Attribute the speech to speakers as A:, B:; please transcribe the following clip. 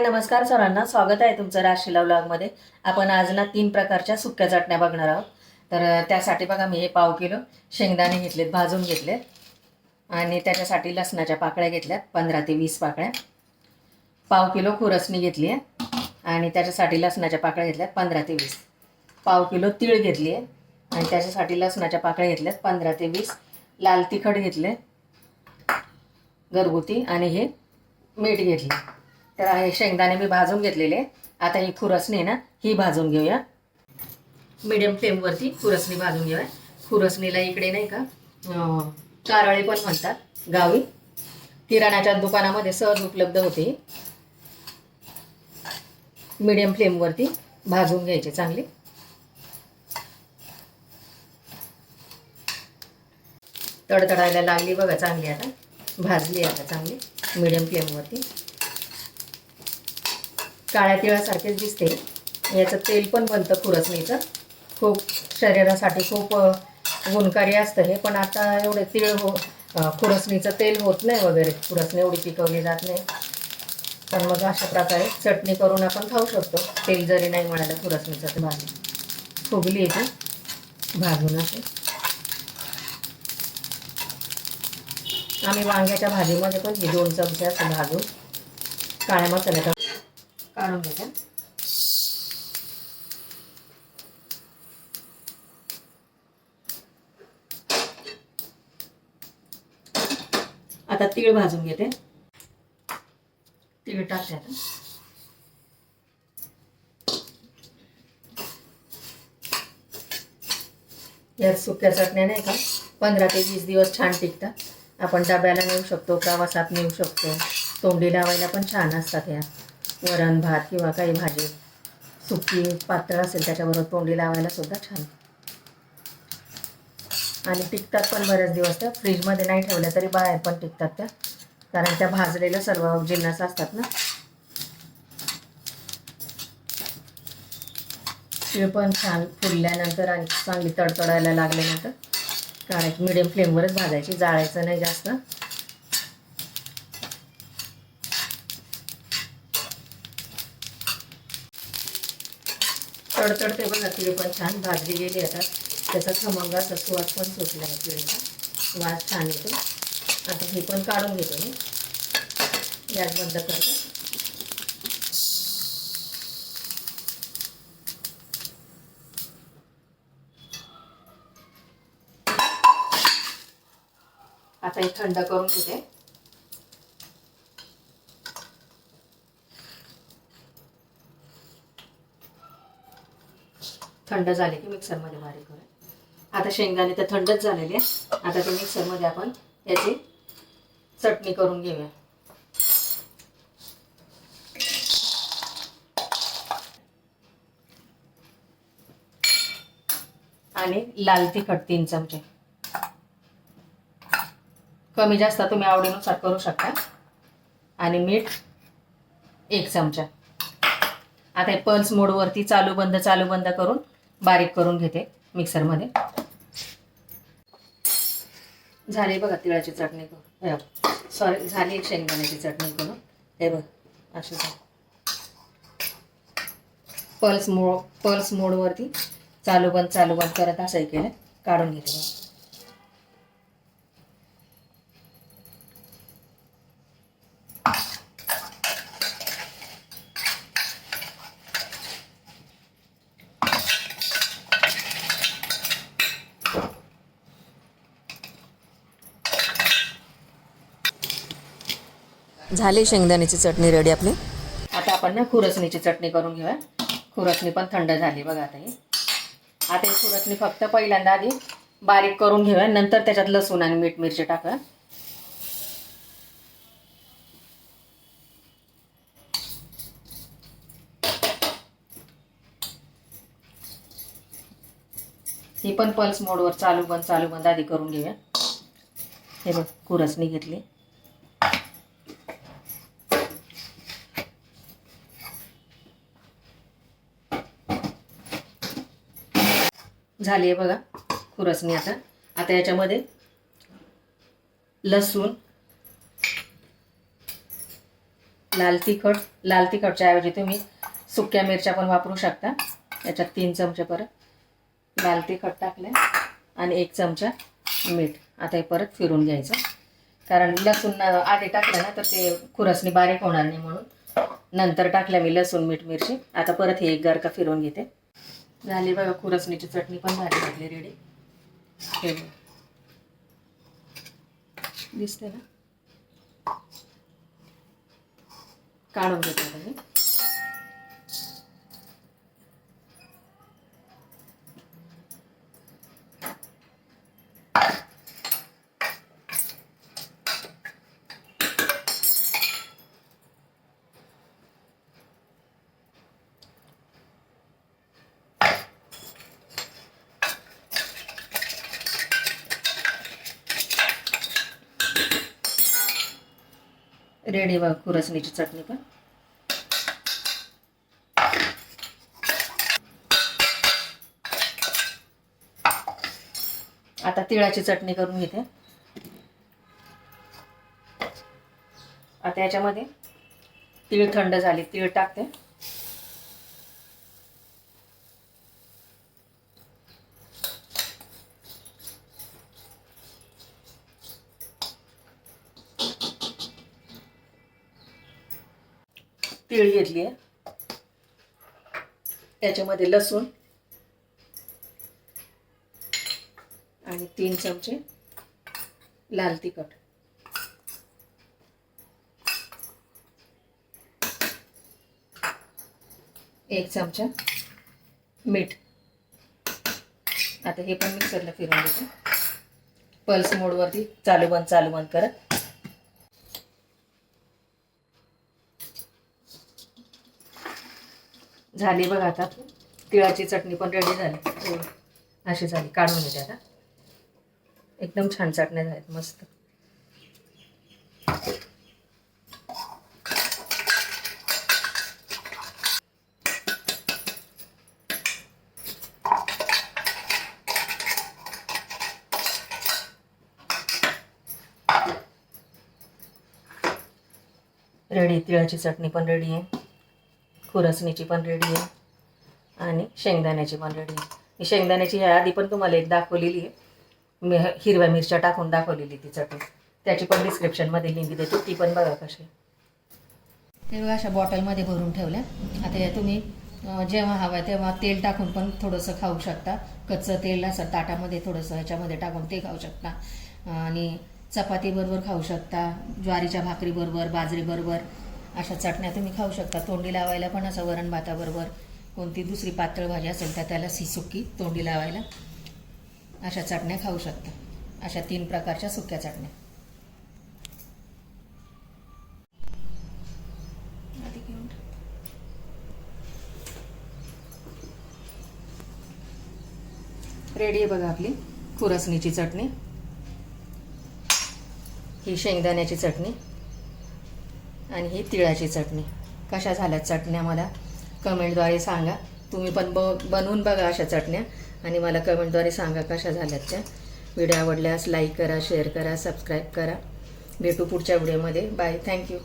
A: हाय नमस्कार सरांना. स्वागत आहे तुमचं राशीला व्लॉगमध्ये आपण आज ना तीन प्रकारच्या सुक्या चटण्या बघणार आहोत. तर त्यासाठी बघा मी हे पाव किलो शेंगदाणे घेतलेत भाजून घेतलेत. आणि त्याच्यासाठी लसणाच्या पाकळ्या घेतल्यात पंधरा ते वीस पाकळ्या. पाव किलो खुरसणी घेतली आहे. आणि त्याच्यासाठी लसणाच्या पाकळ्या घेतल्यात पंधरा ते वीस. पाव किलो तीळ घेतली आहे. आणि त्याच्यासाठी लसणाच्या पाकळ्या घेतल्यात पंधरा ते वीस. लाल तिखट घेतले घरगुती. आणि हे मीठ घेतले तर हे शेंगदाणे मी भाजून घेतलेले. आता ही खुरसणी ना ही भाजून घेऊया. मीडियम फ्लेमवरती खुरसणी भाजून घेऊया. खुरसणीला इकडे नाही का कारळे पण म्हणतात गावी. किराणाच्या दुकानामध्ये सहज उपलब्ध होते मिडियम फ्लेमवरती भाजून घ्यायचे चांगले. तडतडायला लागली बघा चांगली आता. भाजली आता चांगली. मिडियम फ्लेमवरती काळ्या तिळासारखेच दिसते. याचं तेल पण बनतं खुरसणीचं. खूप शरीरासाठी खूप गुणकारी असतं हे. पण आता एवढे तिळ हो खुरसणीचं तेल होत नाही वगैरे. खुरसणी एवढी पिकवली जात नाही. पण मग अशा प्रकारे चटणी करून आपण खाऊ शकतो. तेल जरी नाही मिळालं खुरसणीचं ते भाजी फुगली येते भाजून असे. आम्ही वांग्याच्या भाजीमध्ये पण हे दोन चमचे असं भाजून काळ्या मसाल्याचा काढून घेते. आता तीळ भाजून घेते. तीळ टाकते आता. या सुक्या चटण्या नाही का? पंधरा ते वीस दिवस छान टिकतात. आपण डब्याला नेऊ शकतो प्रवासात नेऊ शकतो. तोंडी लावायला पण छान असतात ह्या वरण भात किंवा काही भाजी. सुकी पातळ असेल त्याच्याबरोबर तोंडी लावायला सुद्धा छान. आणि टिकतात पण बरेच दिवस त्या. फ्रीजमध्ये नाही ठेवल्या तरी बाहेर पण टिकतात त्या. कारण त्या भाजलेल्या सर्व जिन्नस असतात ना. तीळ पण छान फुलल्यानंतर आणि चांगली तडतडायला लागल्यानंतर. कारण मिडियम फ्लेमवरच भाजायची. जाळायचं नाही जास्त. तडतडते बघा तिळे पण छान भाजली गेली आता. त्याचा खमंगाचा सुवास पण सुटला आहे तिळेचा. वास छान येतो. आता हे पण काढून घेतो मी. गॅस बंद करतो. आता हे थंड करून घेते. थंड झाले की मिक्सरमध्ये बारीक करूया. आता शेंगदाणे तर थंडच झालेले आहे. आता ते मिक्सरमध्ये आपण याची चटणी करून घेऊया. आणि लाल तिखट तीन चमचे. कमी जास्त तुम्ही आवडीनुसार करू शकता. आणि मीठ एक चमचा. आता हे पल्स मोडवरती चालू बंद चालू बंद करून बारीक करून घेते मिक्सरमध्ये. झाली बघा तिळाची चटणी करून सॉरी झाली शेंगदाण्याची चटणी करून. हे बघ अशी पल्स मोड पल्स मोडवरती चालू बंद चालू बंद करत असं केलं. काढून घेते बघा. झाली शेंगदाण्याची चटणी रेडी आपली. आता आपण ना खुरसणीची चटणी करून घेऊया. खुरसणी पण थंड झाली बघा आता ही. आता ही खुरसणी फक्त पहिल्यांदा आधी बारीक करून घेऊया. नंतर त्याच्यात लसूण आणि मीठ मिरची टाका ही पण पल्स मोडवर चालू बंद चालू बंद आधी करून घेऊया. हे बघ खुरसणी घेतली. झाली आहे बघा खुरसणी आता. आता याच्यामध्ये लसूण लाल तिखट लाल तिखटच्या ऐवजी तुम्ही सुक्या मिरच्या पण वापरू शकता. याच्यात तीन चमचे परत लाल तिखट टाकले आणि एक चमचा मीठ. आता हे परत फिरून घ्यायचं. कारण लसूण आधी टाकलं ना तर ते खुरसणी बारीक होणार नाही म्हणून. नंतर टाकल्या मी लसूण मीठ मिरची. आता परत हे एक गरका फिरून घेते. झाली बघा खुरसणीची चटणी पण झाली आपली रेडी हे दिसते ना? काढून घेते मी. रेडी कुरसणीची खुरसणीची चटणी पण. आता तिळाची चटणी करून घेते. आता याच्यामध्ये तीळ थंड झाली तीळ टाकते. तीळ घेतली आहे त्याच्यामध्ये लसूण. आणि तीन चमचे लाल तिखट. एक चमचा मीठ. आता हे पण मिक्सरला फिरून देते पल्स मोडवरती चालू बंद चालू बंद करत. झाली बघ आता. तिळाची चटणी पण रेडी झाली. हो. अशी झाली. काढून घेते आता. एकदम छान चटण्या झाल्यात मस्त. रेडी तिळाची चटणी पण रेडी आहे. खुरसणीची पण रेडी आहे. आणि शेंगदाण्याची पण रेडी आहे. शेंगदाण्याची ह्या आधी पण तुम्हाला एक दाखवलेली आहे. मी हिरव्या मिरच्या टाकून दाखवलेली ती चटणी. त्याची पण डिस्क्रिप्शनमध्ये लिंक देते. ती पण बघा कशी ते बघा अशा बॉटलमध्ये भरून ठेवल्या. आता या तुम्ही जेव्हा हवं आहे तेव्हा तेल टाकून पण थोडंसं खाऊ शकता. कच्चं तेल असं ताटामध्ये थोडंसं ह्याच्यामध्ये टाकून ते खाऊ शकता. आणि चपातीबरोबर खाऊ शकता. ज्वारीच्या भाकरीबरोबर बाजरीबरोबर अशा चटण्या तुम्ही खाऊ शकता. तोंडी लावायला पण असं वरण भाताबरोबर कोणती दुसरी पातळ भाजी असेल तर त्याला सी सुकी तोंडी लावायला अशा चटण्या खाऊ शकता. अशा तीन प्रकारच्या सुक्या चटण्या. रेडी आहे बघा आपली खुरसणीची चटणी. ही शेंगदाण्याची चटणी. आणि ही तिळाची चटणी. कशा झाल्यात चटण्या मला? कमेंटद्वारे सांगा. तुम्ही पण ब बनवून बघा अशा चटण्या. आणि मला कमेंटद्वारे सांगा कशा झाल्यात त्या. व्हिडिओ आवडल्यास लाईक करा शेअर करा सबस्क्राईब करा. भेटू पुढच्या व्हिडिओमध्ये. बाय. Thank you.